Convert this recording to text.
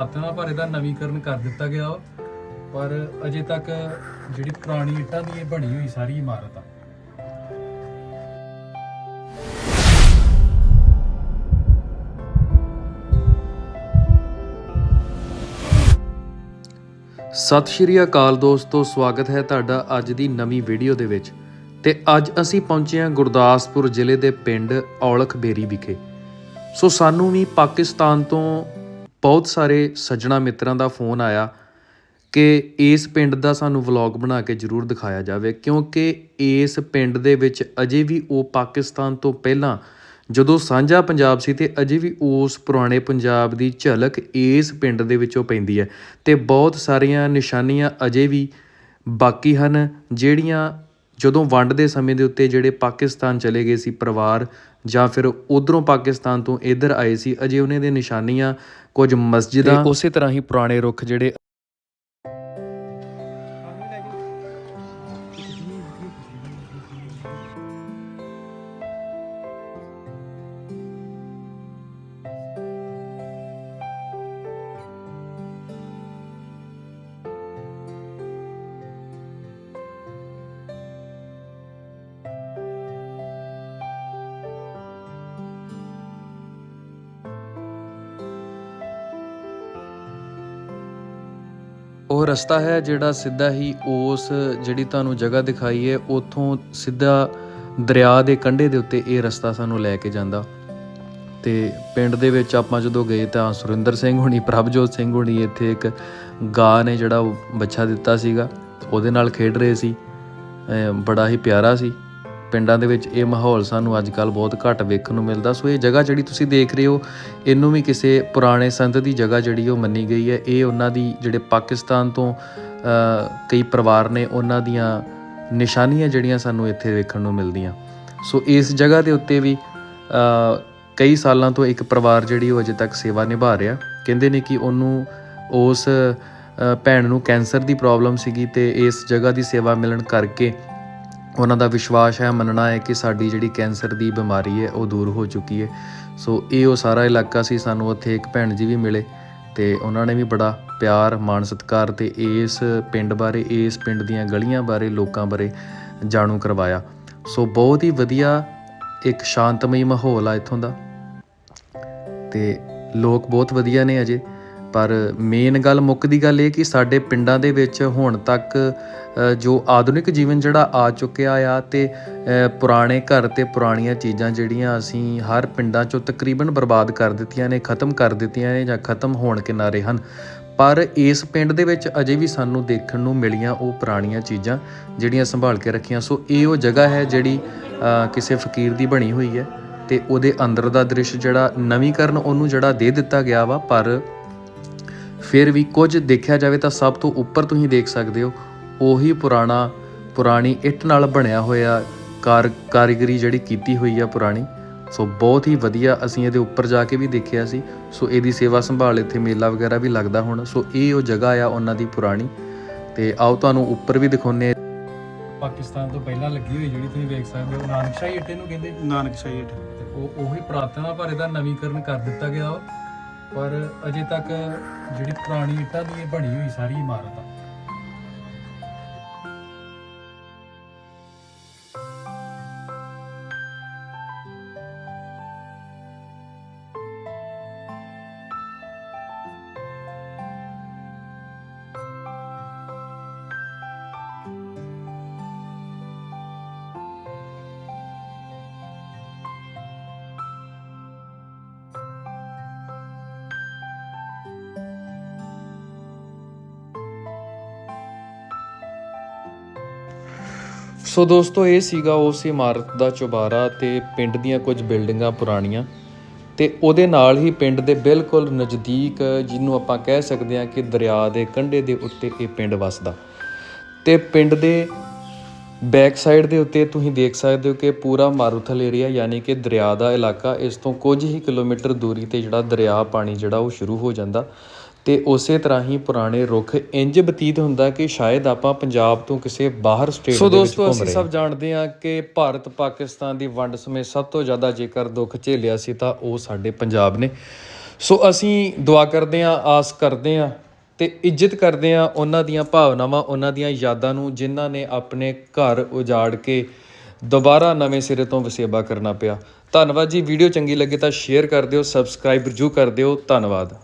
ਆਪਣਾ ਪਰ ਇਹਦਾ ਨਵੀਕਰਨ ਕਰ ਦਿੱਤਾ ਗਿਆ ਪਰ ਅਜੇ ਤੱਕ ਜਿਹੜੀ ਪੁਰਾਣੀ ਇੱਟਾਂ ਦੀ ਇਹ ਬਣੀ ਹੋਈ ਸਾਰੀ ਇਮਾਰਤ। ਆ ਸਤਿ ਸ਼੍ਰੀ ਅਕਾਲ ਦੋਸਤੋ, ਸਵਾਗਤ ਹੈ ਤੁਹਾਡਾ ਅੱਜ ਦੀ ਨਵੀਂ ਵੀਡੀਓ ਦੇ ਵਿੱਚ। ਤੇ ਅੱਜ ਅਸੀਂ ਪਹੁੰਚੇ ਹਾਂ ਗੁਰਦਾਸਪੁਰ ਜ਼ਿਲ੍ਹੇ ਦੇ ਪਿੰਡ ਔਲਖ ਬੇਰੀ ਵਿਖੇ। ਸੋ ਸਾਨੂੰ ਵੀ ਪਾਕਿਸਤਾਨ ਤੋਂ ਬਹੁਤ ਸਾਰੇ ਸੱਜਣਾ ਮਿੱਤਰਾਂ ਦਾ ਫੋਨ ਆਇਆ ਕਿ ਇਸ ਪਿੰਡ ਦਾ ਸਾਨੂੰ ਵਲੌਗ ਬਣਾ ਕੇ ਜ਼ਰੂਰ ਦਿਖਾਇਆ ਜਾਵੇ, ਕਿਉਂਕਿ ਇਸ ਪਿੰਡ ਦੇ ਵਿੱਚ ਅਜੇ ਵੀ ਉਹ ਪਾਕਿਸਤਾਨ ਤੋਂ ਪਹਿਲਾਂ ਜਦੋਂ ਸਾਂਝਾ ਪੰਜਾਬ ਸੀ ਤੇ ਅਜੇ ਵੀ ਉਸ ਪੁਰਾਣੇ ਪੰਜਾਬ ਦੀ ਝਲਕ ਇਸ ਪਿੰਡ ਦੇ ਵਿੱਚੋਂ ਪੈਂਦੀ ਹੈ ਤੇ ਬਹੁਤ ਸਾਰੀਆਂ ਨਿਸ਼ਾਨੀਆਂ ਅਜੇ ਵੀ ਬਾਕੀ ਹਨ, ਜਿਹੜੀਆਂ ਜਦੋਂ ਵੰਡ ਦੇ ਸਮੇਂ ਦੇ ਉੱਤੇ ਜਿਹੜੇ ਪਾਕਿਸਤਾਨ ਚਲੇ ਗਏ ਸੀ ਪਰਿਵਾਰ ਜਾਂ ਫਿਰ ਉਧਰੋਂ ਪਾਕਿਸਤਾਨ ਤੋਂ ਇੱਧਰ ਆਏ ਸੀ ਅਜੇ ਉਹਨਾਂ ਦੇ ਨਿਸ਼ਾਨੀਆਂ ਕੁਝ ਮਸਜਿਦਾਂ ਉਸੇ ਤਰ੍ਹਾਂ ਹੀ ਪੁਰਾਣੇ ਰੁੱਖ ਜਿਹੜੇ ਉਹ ਰਸਤਾ ਹੈ ਜਿਹੜਾ ਸਿੱਧਾ ਹੀ ਉਸ ਜਿਹੜੀ ਤੁਹਾਨੂੰ ਜਗ੍ਹਾ ਦਿਖਾਈ ਹੈ, ਉਥੋਂ ਸਿੱਧਾ ਦਰਿਆ ਦੇ ਕੰਢੇ ਦੇ ਉੱਤੇ ਇਹ ਰਸਤਾ ਸਾਨੂੰ ਲੈ ਕੇ ਜਾਂਦਾ। ਤੇ ਪਿੰਡ ਦੇ ਵਿੱਚ ਆਪਾਂ ਜਦੋਂ ਗਏ ਤਾਂ ਸੁਰਿੰਦਰ ਸਿੰਘ ਹੁਣੀ, ਪ੍ਰਭਜੋਤ ਸਿੰਘ ਹੁਣੀ ਇੱਥੇ ਇੱਕ ਗਾਂ ਨੇ ਜਿਹੜਾ ਉਹ ਬੱਚਾ ਦਿੱਤਾ ਸੀਗਾ, ਉਹਦੇ ਨਾਲ ਖੇਡ ਰਹੇ ਸੀ। ਬੜਾ ਹੀ ਪਿਆਰਾ ਸੀ। ਪਿੰਡਾਂ ਦੇ ਵਿੱਚ ਇਹ ਮਾਹੌਲ ਸਾਨੂੰ ਅੱਜ ਕੱਲ ਬਹੁਤ ਘੱਟ ਵੇਖਣ ਨੂੰ ਮਿਲਦਾ। ਸੋ ਇਹ ਜਗ੍ਹਾ ਜਿਹੜੀ ਤੁਸੀਂ ਦੇਖ ਰਹੇ ਹੋ, ਇਹਨੂੰ ਵੀ ਕਿਸੇ ਪੁਰਾਣੇ ਸੰਤ ਦੀ ਜਗ੍ਹਾ ਜਿਹੜੀ ਉਹ ਮੰਨੀ ਗਈ ਹੈ। ਇਹ ਉਹਨਾਂ ਦੀ ਜਿਹੜੇ ਪਾਕਿਸਤਾਨ ਤੋਂ ਕਈ ਪਰਿਵਾਰ ਨੇ ਉਹਨਾਂ ਦੀਆਂ ਨਿਸ਼ਾਨੀਆਂ ਜਿਹੜੀਆਂ ਸਾਨੂੰ ਇੱਥੇ ਵੇਖਣ ਨੂੰ ਮਿਲਦੀਆਂ। ਸੋ ਇਸ ਜਗ੍ਹਾ ਦੇ ਉੱਤੇ ਵੀ ਕਈ ਸਾਲਾਂ ਤੋਂ ਇੱਕ ਪਰਿਵਾਰ ਜਿਹੜੀ ਉਹ ਅਜੇ ਤੱਕ ਸੇਵਾ ਨਿਭਾ ਰਿਹਾ। ਕਹਿੰਦੇ ਨੇ ਕਿ ਉਹਨੂੰ ਉਸ ਭੈਣ ਨੂੰ ਕੈਂਸਰ ਦੀ ਪ੍ਰੋਬਲਮ ਸੀਗੀ ਤੇ ਇਸ ਜਗ੍ਹਾ ਦੀ ਸੇਵਾ ਮਿਲਣ ਕਰਕੇ ਉਹਨਾਂ ਦਾ ਵਿਸ਼ਵਾਸ ਹੈ, ਮੰਨਣਾ ਹੈ ਕਿ ਸਾਡੀ ਜਿਹੜੀ ਕੈਂਸਰ ਦੀ ਬਿਮਾਰੀ ਹੈ, ਉਹ ਦੂਰ ਹੋ ਚੁੱਕੀ ਹੈ। ਸੋ ਇਹ ਉਹ ਸਾਰਾ ਇਲਾਕਾ ਸੀ, ਸਾਨੂੰ ਉੱਥੇ ਇੱਕ ਭੈਣ ਜੀ ਵੀ ਮਿਲੇ ਤੇ ਉਹਨਾਂ ਨੇ ਵੀ ਬੜਾ ਪਿਆਰ, ਮਾਣ, ਸਤਿਕਾਰ ਤੇ ਇਸ ਪਿੰਡ ਬਾਰੇ, ਇਸ ਪਿੰਡ ਦੀਆਂ ਗਲੀਆਂ ਬਾਰੇ, ਲੋਕਾਂ ਬਾਰੇ ਜਾਣੂ ਕਰਵਾਇਆ। ਸੋ ਬਹੁਤ ਹੀ ਵਧੀਆ ਇੱਕ ਸ਼ਾਂਤਮਈ ਮਾਹੌਲ ਆ ਇੱਥੋਂ ਦਾ ਤੇ ਲੋਕ ਬਹੁਤ ਵਧੀਆ ਨੇ ਅਜੇ। ਪਰ ਮੇਨ ਗੱਲ ਮੁੱਕ ਦੀ ਗੱਲ ਇਹ ਕਿ ਸਾਡੇ ਪਿੰਡਾਂ ਦੇ ਵਿੱਚ ਹੁਣ ਤੱਕ ਜੋ ਆਧੁਨਿਕ ਜੀਵਨ ਜਿਹੜਾ ਆ ਚੁੱਕਿਆ ਆ ਤੇ ਪੁਰਾਣੇ ਘਰ ਤੇ ਪੁਰਾਣੀਆਂ ਚੀਜ਼ਾਂ ਜਿਹੜੀਆਂ ਅਸੀਂ ਹਰ ਪਿੰਡਾਂ 'ਚੋਂ ਤਕਰੀਬਨ ਬਰਬਾਦ ਕਰ ਦਿੱਤੀਆਂ ਨੇ, ਖਤਮ ਕਰ ਦਿੱਤੀਆਂ ਨੇ ਜਾਂ ਖਤਮ ਹੋਣ ਕਿਨਾਰੇ ਹਨ। ਪਰ ਇਸ ਪਿੰਡ ਦੇ ਵਿੱਚ ਅਜੇ ਵੀ ਸਾਨੂੰ ਦੇਖਣ ਨੂੰ ਮਿਲੀਆਂ ਉਹ ਪੁਰਾਣੀਆਂ ਚੀਜ਼ਾਂ ਜਿਹੜੀਆਂ ਸੰਭਾਲ ਕੇ ਰੱਖੀਆਂ। ਸੋ ਇਹ ਉਹ ਜਗ੍ਹਾ ਹੈ ਜਿਹੜੀ ਕਿਸੇ ਫਕੀਰ ਦੀ ਬਣੀ ਹੋਈ ਹੈ ਤੇ ਉਹਦੇ ਅੰਦਰ ਦਾ ਦ੍ਰਿਸ਼ ਜਿਹੜਾ ਨਵੀਕਰਨ ਉਹਨੂੰ ਜਿਹੜਾ ਦੇ ਦਿੱਤਾ ਗਿਆ ਵਾ, ਪਰ ਫਿਰ ਵੀ ਕੁਝ ਦੇਖਿਆ ਜਾਵੇ ਤਾਂ ਸਭ ਤੋਂ ਉੱਪਰ ਤੁਸੀਂ ਦੇਖ ਸਕਦੇ ਹੋ ਉਹੀ ਪੁਰਾਣਾ ਪੁਰਾਣੀ ਇੱਟ ਨਾਲ ਬਣਿਆ ਹੋਇਆ ਕਾਰ ਕਾਰੀਗਰੀ ਜਿਹੜੀ ਕੀਤੀ ਹੋਈ ਆ ਪੁਰਾਣੀ। ਸੋ ਬਹੁਤ ਹੀ ਵਧੀਆ ਅਸੀਂ ਇਹਦੇ ਉੱਪਰ ਜਾ ਕੇ ਵੀ ਦੇਖਿਆ ਸੀ। ਸੋ ਇਹਦੀ ਸੇਵਾ ਸੰਭਾਲ ਇੱਥੇ ਮੇਲਾ ਵਗੈਰਾ ਵੀ ਲੱਗਦਾ ਹੁਣ। ਸੋ ਇਹ ਉਹ ਜਗ੍ਹਾ ਆ ਉਹਨਾਂ ਦੀ ਪੁਰਾਣੀ। ਤੇ ਆਓ ਤੁਹਾਨੂੰ ਉੱਪਰ ਵੀ ਦਿਖਾਉਂਦੇ ਪਾਕਿਸਤਾਨ ਤੋਂ ਪਹਿਲਾਂ ਲੱਗੀ ਹੋਈ ਜਿਹੜੀ ਤੁਸੀਂ ਵੇਖ ਸਕਦੇ ਹੋ ਨਾਨਕਸ਼ਾਹੀ ਇੱਟੇ ਨੂੰ ਕਹਿੰਦੇ। ਨਾਨਕ ਸ਼ਾਹੀ ਹੇਠ ਤੇ ਉਹ ਉਹੀ ਪੁਰਾਤਨ ਆ ਪਰ ਇਹਦਾ ਨਵੀਕਰਨ ਕਰ ਦਿੱਤਾ ਗਿਆ। ਪਰ ਅਜੇ ਤੱਕ ਜਿਹੜੀ ਪੁਰਾਣੀ ਇੱਟਾਂ ਦੀ ਇਹ ਬਣੀ ਹੋਈ ਸਾਰੀ ਇਮਾਰਤ ਆ। ਸੋ ਦੋਸਤੋ, ਇਹ ਸੀਗਾ ਉਸ ਇਮਾਰਤ ਦਾ ਚੁਬਾਰਾ ਤੇ ਪਿੰਡ ਦੀਆਂ ਕੁਝ ਬਿਲਡਿੰਗਾਂ ਪੁਰਾਣੀਆਂ ਤੇ ਉਹਦੇ ਨਾਲ ਹੀ ਪਿੰਡ ਦੇ ਬਿਲਕੁਲ ਨਜ਼ਦੀਕ ਜਿਹਨੂੰ ਆਪਾਂ ਕਹਿ ਸਕਦੇ ਹਾਂ ਕਿ ਦਰਿਆ ਦੇ ਕੰਢੇ ਦੇ ਉੱਤੇ ਇਹ ਪਿੰਡ ਵੱਸਦਾ। ਤੇ ਪਿੰਡ ਦੇ ਬੈਕ ਸਾਈਡ ਦੇ ਉੱਤੇ ਤੁਸੀਂ ਦੇਖ ਸਕਦੇ ਹੋ ਕਿ ਪੂਰਾ ਮਾਰੂਥਲ ਏਰੀਆ ਯਾਨੀ ਕਿ ਦਰਿਆ ਦਾ ਇਲਾਕਾ, ਇਸ ਤੋਂ ਕੁਝ ਹੀ ਕਿਲੋਮੀਟਰ ਦੂਰੀ ਤੇ ਜਿਹੜਾ ਦਰਿਆ ਪਾਣੀ ਜਿਹੜਾ ਉਹ ਸ਼ੁਰੂ ਹੋ ਜਾਂਦਾ। ਤੇ ਉਸੇ ਤਰ੍ਹਾਂ ਹੀ ਪੁਰਾਣੇ ਰੁੱਖ ਇੰਜ ਬਤੀਤ ਹੁੰਦਾ ਕਿ ਸ਼ਾਇਦ ਆਪਾਂ ਪੰਜਾਬ ਤੋਂ ਕਿਸੇ ਬਾਹਰ ਸਟੇਟ ਸੋ ਦੇ ਵਿੱਚ ਦੋਸਤੋ, ਘੁੰਮ ਅਸੀਂ ਰਹੇ ਸਭ ਸਭ ਜਾਣਦੇ ਹਾਂ ਕਿ ਭਾਰਤ ਪਾਕਿਸਤਾਨ ਦੀ ਵੰਡ ਸਮੇਂ ਸਭ ਤੋਂ ਜ਼ਿਆਦਾ ਜੇਕਰ ਦੁੱਖ ਝੇਲਿਆ ਸੀ ਤਾਂ ਉਹ ਸਾਡੇ ਪੰਜਾਬ ਨੇ। ਸੋ ਅਸੀਂ ਦੁਆ ਕਰਦੇ ਹਾਂ ਆਸ ਕਰਦੇ ਹਾਂ ਤੇ ਇੱਜ਼ਤ ਕਰਦੇ ਹਾਂ ਉਹਨਾਂ ਦੀਆਂ ਭਾਵਨਾਵਾਂ ਉਹਨਾਂ ਦੀਆਂ ਯਾਦਾਂ ਨੂੰ ਜਿਨ੍ਹਾਂ ਨੇ ਆਪਣੇ ਘਰ ਉਜਾੜ ਕੇ ਦੁਬਾਰਾ ਨਵੇਂ ਸਿਰੇ ਤੋਂ ਵਸੇਬਾ ਕਰਨਾ ਪਿਆ। ਧੰਨਵਾਦ ਜੀ ਵੀਡੀਓ ਚੰਗੀ ਲੱਗੇ ਤਾਂ ਸ਼ੇਅਰ ਕਰ ਦਿਓ ਸਬਸਕ੍ਰਾਈਬ ਜਰੂਰ ਕਰ ਦਿਓ। ਧੰਨਵਾਦ।